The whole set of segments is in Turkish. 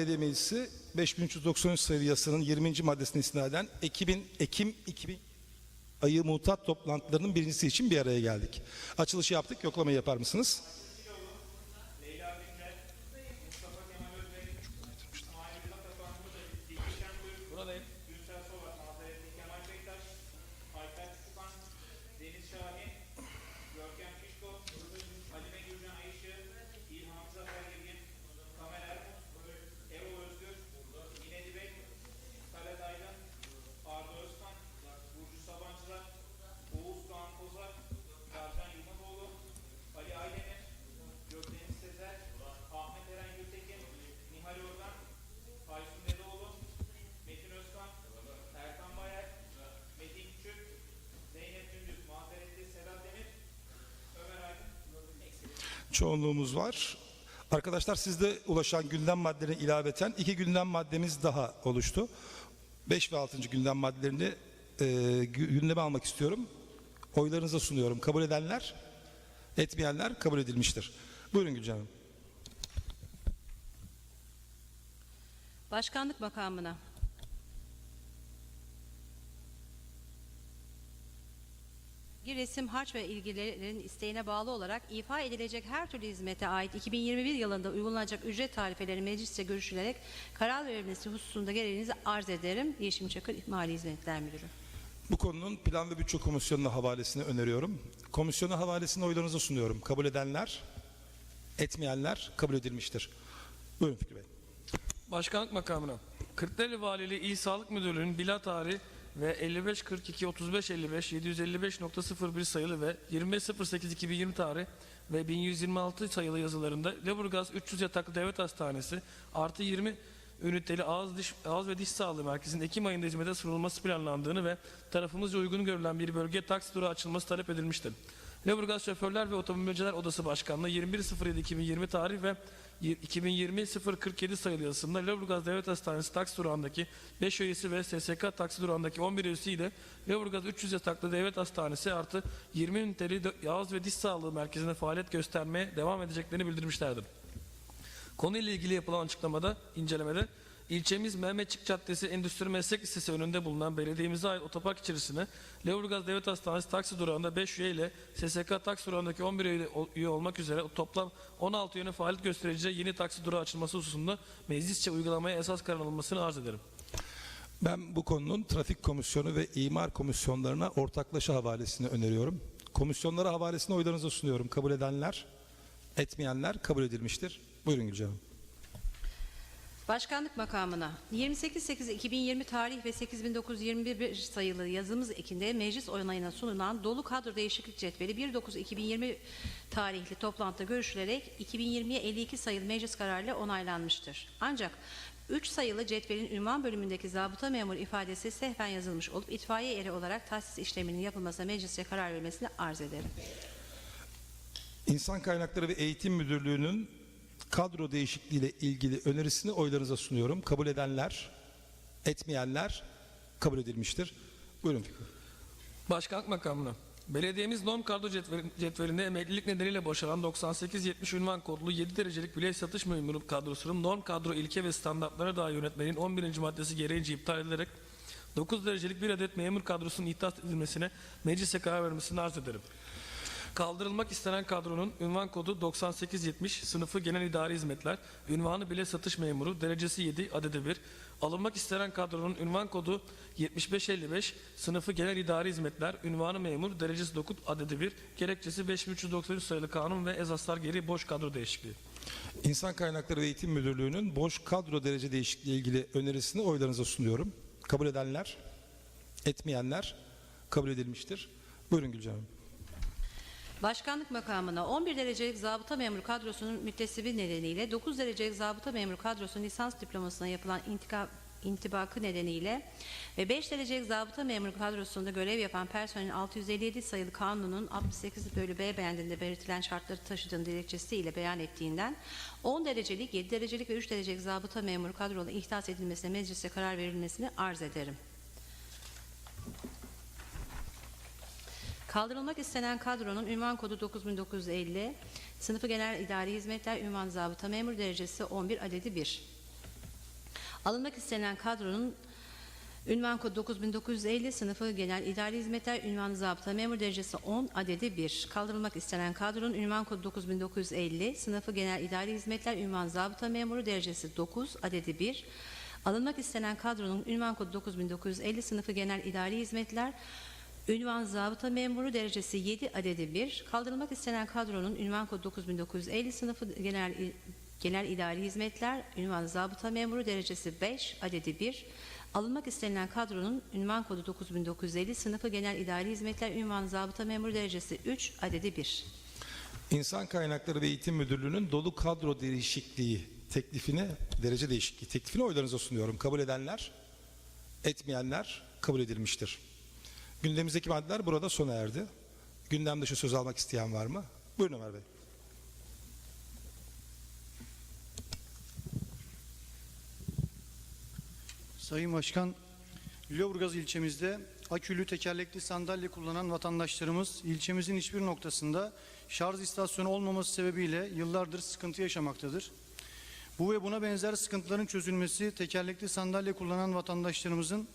Belediye Meclisi 5393 sayılı yasanın 20. maddesine istinaden Ekim, Ekim 2000 ayı mutat toplantılarının birincisi için bir araya geldik. Açılışı yaptık. Yoklamayı yapar mısınız? Çoğunluğumuz var. Arkadaşlar sizde ulaşan gündem maddelerine ilaveten iki gündem maddemiz daha oluştu. 5 ve 6. gündem maddelerini e, gü- gündeme almak istiyorum. Oylarınıza sunuyorum. Kabul edenler, etmeyenler kabul edilmiştir. Buyurun Gülcan Hanım. Başkanlık makamına. Bir resim harç ve ilgililerin isteğine bağlı olarak ifa edilecek her türlü hizmete ait 2021 yılında uygulanacak ücret tarifeleri meclisçe görüşülerek karar verilmesi hususunda gereğinizi arz ederim. Yeşim Çakır Mali Hizmetler Müdürü. Bu konunun Plan ve Bütçe Komisyonu'na havalesini öneriyorum. Komisyona havalesini oylarınıza sunuyorum. Kabul edenler, etmeyenler kabul edilmiştir. Buyurun Fikri Bey. Başkanlık makamına. Kırklareli Valiliği İl Sağlık Müdürlüğü'nün bila tarihi ve 55 42 35 55 755.01 sayılı ve 25.08 2020 tarih ve 1126 sayılı yazılarında Leburgaz 300 yataklı devlet hastanesi artı 20 üniteli ağız, diş, ağız ve diş sağlığı merkezinin Ekim ayında hizmete sunulması planlandığını ve tarafımızca uygun görülen bir bölge taksi durağı açılması talep edilmiştir. Leburgaz Şoförler ve Otomobilciler Odası Başkanlığı 21.07.2020 tarih ve 2020-047 sayılı yazısında Leburgaz Devlet Hastanesi taksi durağındaki 5 üyesi ve SSK taksi durağındaki 11 üyesi ile Leburgaz 300 yataklı devlet hastanesi artı 20 üniteli de- ağız ve diş sağlığı merkezinde faaliyet göstermeye devam edeceklerini bildirmişlerdir. Konuyla ilgili yapılan açıklamada, incelemede ilçemiz Mehmetçik Caddesi Endüstri Meslek Lisesi önünde bulunan belediyemize ait otopark içerisine Levrugaz Devlet Hastanesi taksi durağında 5 üye ile SSK taksi durağındaki 11 üye, üye olmak üzere toplam 16 yöne faaliyet göstereceği yeni taksi durağı açılması hususunda meclisçe uygulamaya esas karar alınmasını arz ederim. Ben bu konunun Trafik Komisyonu ve İmar Komisyonlarına ortaklaşa havalesini öneriyorum. Komisyonlara havalesini oylarınıza sunuyorum. Kabul edenler, etmeyenler kabul edilmiştir. Buyurun Gülcan Hanım. Başkanlık makamına 28.8.2020 tarih ve 8.921 sayılı yazımız ekinde meclis onayına sunulan dolu kadro değişiklik cetveli 1.9.2020 tarihli toplantıda görüşülerek 2020'ye 52 sayılı meclis kararıyla onaylanmıştır. Ancak 3 sayılı cetvelin ünvan bölümündeki zabıta memur ifadesi sehven yazılmış olup itfaiye eri olarak tahsis işleminin yapılmasına meclisçe karar vermesini arz ederim. İnsan Kaynakları ve Eğitim Müdürlüğü'nün kadro değişikliğiyle ilgili önerisini oylarınıza sunuyorum. Kabul edenler, etmeyenler kabul edilmiştir. Buyurun Fikri. Başkanlık makamına. Belediyemiz norm kadro cetvel- cetvelinde emeklilik nedeniyle boşalan 98-70 ünvan kodlu 7 derecelik bileş satış memuru kadrosunun norm kadro ilke ve standartlara dair yönetmenin 11. maddesi gereğince iptal edilerek 9 derecelik bir adet memur kadrosunun ihtas edilmesine meclise karar vermesini arz ederim. Kaldırılmak istenen kadronun ünvan kodu 9870, sınıfı genel idari hizmetler, ünvanı bile satış memuru, derecesi 7, adedi 1. Alınmak istenen kadronun ünvan kodu 7555, sınıfı genel idari hizmetler, ünvanı memur, derecesi 9, adedi 1. Gerekçesi 5393 sayılı kanun ve esaslar geri boş kadro değişikliği. İnsan Kaynakları ve Eğitim Müdürlüğü'nün boş kadro derece değişikliği ilgili önerisini oylarınıza sunuyorum. Kabul edenler, etmeyenler kabul edilmiştir. Buyurun Gülcan Hanım. Başkanlık makamına 11 derecelik zabıta memuru kadrosunun müttesibi nedeniyle 9 derecelik zabıta memuru kadrosunun lisans diplomasına yapılan intikal intibakı nedeniyle ve 5 derecelik zabıta memuru kadrosunda görev yapan personelin 657 sayılı kanunun 68 bölü B beğendiğinde belirtilen şartları taşıdığını dilekçesiyle beyan ettiğinden 10 derecelik, 7 derecelik ve 3 derecelik zabıta memuru kadrolu ihdas edilmesine meclise karar verilmesini arz ederim. Kaldırılmak istenen kadronun ünvan kodu 9950, sınıfı genel idari hizmetler ünvan zabıta memur derecesi 11 adedi 1. Alınmak istenen kadronun ünvan kodu 9950, sınıfı genel idari hizmetler ünvan zabıta memur derecesi 10 adedi 1. Kaldırılmak istenen kadronun ünvan kodu 9950, sınıfı genel idari hizmetler ünvan zabıta memuru derecesi 9 adedi 1. Alınmak istenen kadronun ünvan kodu 9950, sınıfı genel idari hizmetler Ünvan zabıta memuru derecesi 7 adedi 1. Kaldırılmak istenen kadronun ünvan kodu 9950 sınıfı genel genel idari hizmetler ünvan zabıta memuru derecesi 5 adedi 1. Alınmak istenilen kadronun ünvan kodu 9950 sınıfı genel idari hizmetler ünvan zabıta memuru derecesi 3 adedi 1. İnsan Kaynakları ve Eğitim Müdürlüğü'nün dolu kadro değişikliği teklifini, derece değişikliği teklifini oylarınıza sunuyorum. Kabul edenler, etmeyenler kabul edilmiştir. Gündemimizdeki maddeler burada sona erdi. Gündem dışı söz almak isteyen var mı? Buyurun Ömer Bey. Sayın Başkan, Lüleburgaz ilçemizde akülü tekerlekli sandalye kullanan vatandaşlarımız ilçemizin hiçbir noktasında şarj istasyonu olmaması sebebiyle yıllardır sıkıntı yaşamaktadır. Bu ve buna benzer sıkıntıların çözülmesi tekerlekli sandalye kullanan vatandaşlarımızın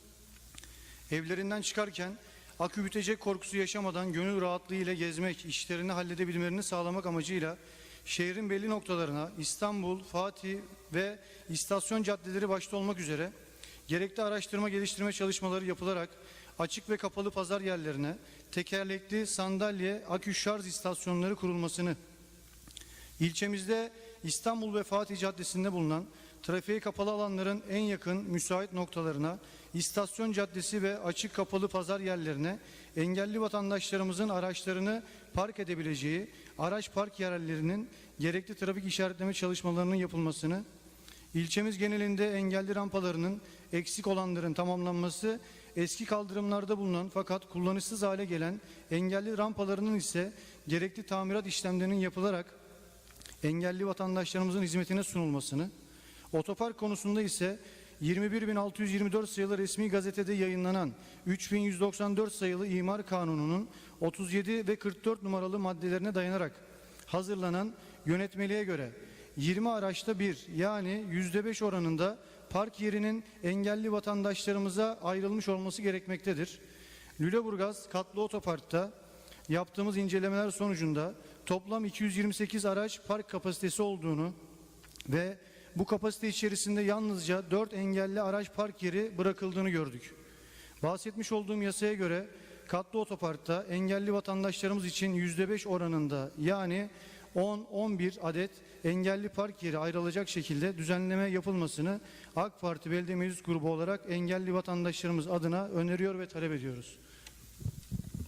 evlerinden çıkarken akü bitecek korkusu yaşamadan gönül rahatlığı ile gezmek, işlerini halledebilmelerini sağlamak amacıyla şehrin belli noktalarına İstanbul, Fatih ve istasyon caddeleri başta olmak üzere gerekli araştırma geliştirme çalışmaları yapılarak açık ve kapalı pazar yerlerine tekerlekli sandalye akü şarj istasyonları kurulmasını İlçemizde İstanbul ve Fatih Caddesi'nde bulunan trafiğe kapalı alanların en yakın müsait noktalarına, istasyon caddesi ve açık kapalı pazar yerlerine engelli vatandaşlarımızın araçlarını park edebileceği araç park yerlerinin gerekli trafik işaretleme çalışmalarının yapılmasını, ilçemiz genelinde engelli rampalarının eksik olanların tamamlanması, eski kaldırımlarda bulunan fakat kullanışsız hale gelen engelli rampalarının ise gerekli tamirat işlemlerinin yapılarak engelli vatandaşlarımızın hizmetine sunulmasını, otopark konusunda ise 21.624 sayılı resmi gazetede yayınlanan 3194 sayılı imar kanununun 37 ve 44 numaralı maddelerine dayanarak hazırlanan yönetmeliğe göre 20 araçta bir yani %5 oranında park yerinin engelli vatandaşlarımıza ayrılmış olması gerekmektedir. Lüleburgaz katlı otoparkta yaptığımız incelemeler sonucunda toplam 228 araç park kapasitesi olduğunu ve bu kapasite içerisinde yalnızca 4 engelli araç park yeri bırakıldığını gördük. Bahsetmiş olduğum yasaya göre katlı otoparkta engelli vatandaşlarımız için %5 oranında yani 10-11 adet engelli park yeri ayrılacak şekilde düzenleme yapılmasını AK Parti Belediye Meclis Grubu olarak engelli vatandaşlarımız adına öneriyor ve talep ediyoruz.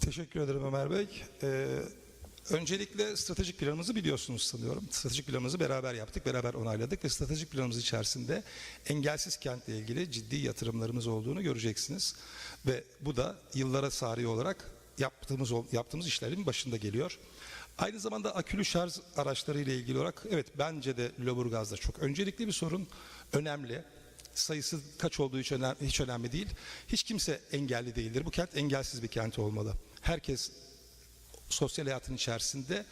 Teşekkür ederim Ömer Bey. Ee, öncelikle stratejik planımızı biliyorsunuz sanıyorum. Stratejik planımızı beraber yaptık, beraber onayladık ve stratejik planımız içerisinde engelsiz kentle ilgili ciddi yatırımlarımız olduğunu göreceksiniz. Ve bu da yıllara sari olarak yaptığımız yaptığımız işlerin başında geliyor. Aynı zamanda akülü şarj araçları ile ilgili olarak evet bence de Lüleburgaz'da çok öncelikli bir sorun. Önemli. Sayısı kaç olduğu hiç önemli, hiç önemli değil. Hiç kimse engelli değildir. Bu kent engelsiz bir kent olmalı. Herkes sosyal hayatın içerisinde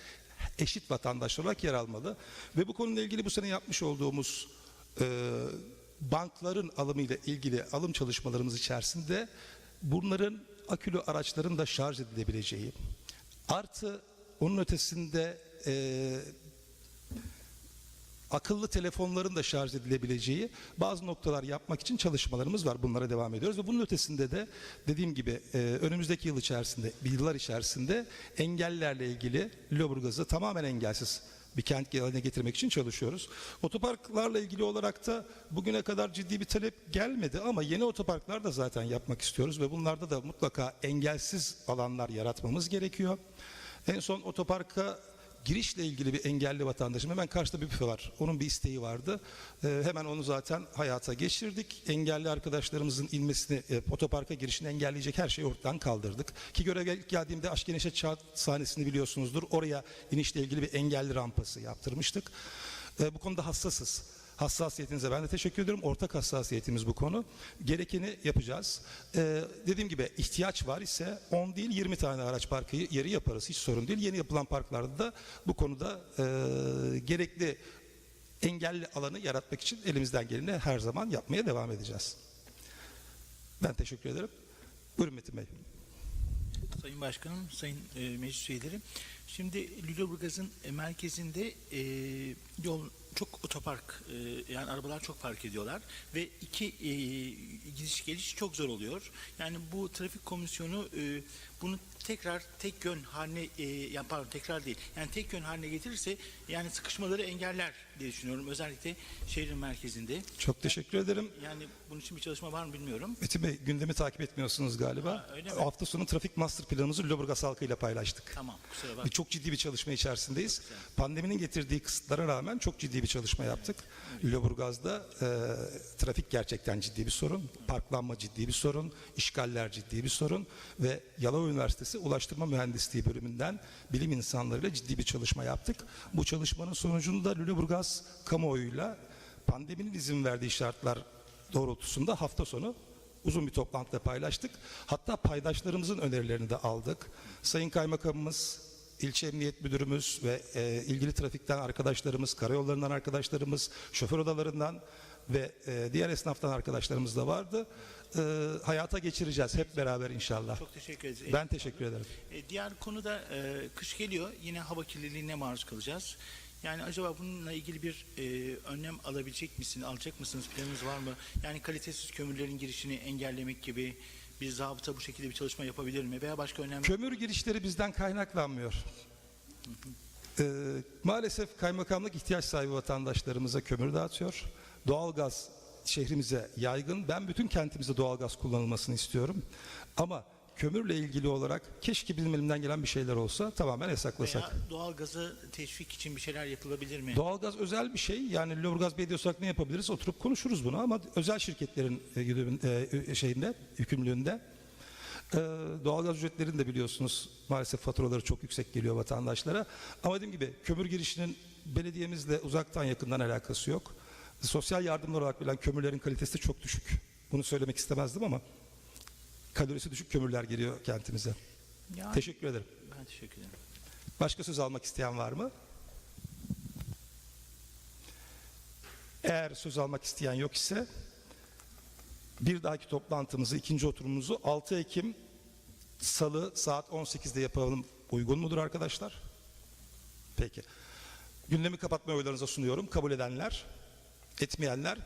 eşit vatandaşlar olarak yer almalı. Ve bu konuyla ilgili bu sene yapmış olduğumuz e, bankların alımı ile ilgili alım çalışmalarımız içerisinde bunların akülü araçların da şarj edilebileceği artı onun ötesinde e, akıllı telefonların da şarj edilebileceği bazı noktalar yapmak için çalışmalarımız var. Bunlara devam ediyoruz ve bunun ötesinde de dediğim gibi e, önümüzdeki yıl içerisinde, yıllar içerisinde engellerle ilgili Lüleburgaz'ı tamamen engelsiz bir kent haline getirmek için çalışıyoruz. Otoparklarla ilgili olarak da bugüne kadar ciddi bir talep gelmedi ama yeni otoparklar da zaten yapmak istiyoruz ve bunlarda da mutlaka engelsiz alanlar yaratmamız gerekiyor. En son otoparka girişle ilgili bir engelli vatandaşım hemen karşıda bir büfe var. Onun bir isteği vardı. Ee, hemen onu zaten hayata geçirdik. Engelli arkadaşlarımızın inmesini, e, otoparka girişini engelleyecek her şeyi ortadan kaldırdık. Ki göreve geldiğimde Aşk Genişe Çağ sahnesini biliyorsunuzdur. Oraya inişle ilgili bir engelli rampası yaptırmıştık. Ee, bu konuda hassasız. Hassasiyetinize ben de teşekkür ediyorum. Ortak hassasiyetimiz bu konu. Gerekeni yapacağız. Ee, dediğim gibi ihtiyaç var ise 10 değil 20 tane araç parkı yeri yaparız. Hiç sorun değil. Yeni yapılan parklarda da bu konuda e, gerekli engelli alanı yaratmak için elimizden geleni her zaman yapmaya devam edeceğiz. Ben teşekkür ederim. Buyurun Metin Bey. Sayın Başkanım, Sayın e, Meclis Üyeleri. Şimdi Lüleburgaz'ın merkezinde e, yol çok otopark e, yani arabalar çok park ediyorlar ve iki e, gidiş geliş çok zor oluyor. Yani bu trafik komisyonu e, bunu tekrar tek yön haline e, yani pardon tekrar değil yani tek yön haline getirirse yani sıkışmaları engeller diye düşünüyorum özellikle şehrin merkezinde. Çok teşekkür ederim. Yani bunun için bir çalışma var mı bilmiyorum. Metin Bey gündemi takip etmiyorsunuz galiba. Ha, öyle mi? Hafta sonu trafik master planımızı Lüleburgaz halkıyla paylaştık. Tamam kusura bakmayın. Çok ciddi bir çalışma içerisindeyiz. Pandeminin getirdiği kısıtlara rağmen çok ciddi bir çalışma yaptık. Lüleburgaz'da e, trafik gerçekten ciddi bir sorun. Parklanma ciddi bir sorun. işgaller ciddi bir sorun. Ve Yalova Üniversitesi Ulaştırma Mühendisliği bölümünden bilim insanlarıyla ciddi bir çalışma yaptık. Bu çalışmanın sonucunda Lüleburgaz kamuoyuyla pandeminin izin verdiği şartlar doğrultusunda hafta sonu uzun bir toplantıda paylaştık. Hatta paydaşlarımızın önerilerini de aldık. Sayın Kaymakamımız, ilçe emniyet müdürümüz ve e, ilgili trafikten arkadaşlarımız, karayollarından arkadaşlarımız, şoför odalarından ve e, diğer esnaftan arkadaşlarımız da vardı. E, hayata geçireceğiz hep beraber inşallah. Çok teşekkür ederiz. Ben teşekkür ederim. E, Diğer konu da e, kış geliyor. Yine hava kirliliğine maruz kalacağız. Yani acaba bununla ilgili bir e, önlem alabilecek misin, alacak mısınız? Planınız var mı? Yani kalitesiz kömürlerin girişini engellemek gibi bir zabıta bu şekilde bir çalışma yapabilir mi? Veya başka önlem Kömür girişleri bizden kaynaklanmıyor. Ee, maalesef kaymakamlık ihtiyaç sahibi vatandaşlarımıza kömür dağıtıyor. Doğalgaz şehrimize yaygın. Ben bütün kentimizde doğalgaz kullanılmasını istiyorum. Ama kömürle ilgili olarak keşke bizim elimden gelen bir şeyler olsa tamamen yasaklasak. veya doğalgazı teşvik için bir şeyler yapılabilir mi? Doğalgaz özel bir şey. Yani Lüleburgaz Belediyesi olarak ne yapabiliriz? Oturup konuşuruz bunu ama özel şirketlerin e, güdümün- e, şeyinde, yükümlülüğünde. E, Doğalgaz ücretlerini de biliyorsunuz maalesef faturaları çok yüksek geliyor vatandaşlara. Ama dediğim gibi kömür girişinin belediyemizle uzaktan yakından alakası yok. Sosyal yardımlar olarak bilen kömürlerin kalitesi çok düşük. Bunu söylemek istemezdim ama kalorisi düşük kömürler geliyor kentimize. Yani, Teşekkür ederim. ben teşekkür ederim. Başka söz almak isteyen var mı? Eğer söz almak isteyen yok ise bir dahaki toplantımızı, ikinci oturumumuzu 6 Ekim Salı saat 18'de yapalım. Uygun mudur arkadaşlar? Peki. Gündemi kapatma oylarınıza sunuyorum. Kabul edenler, etmeyenler kabul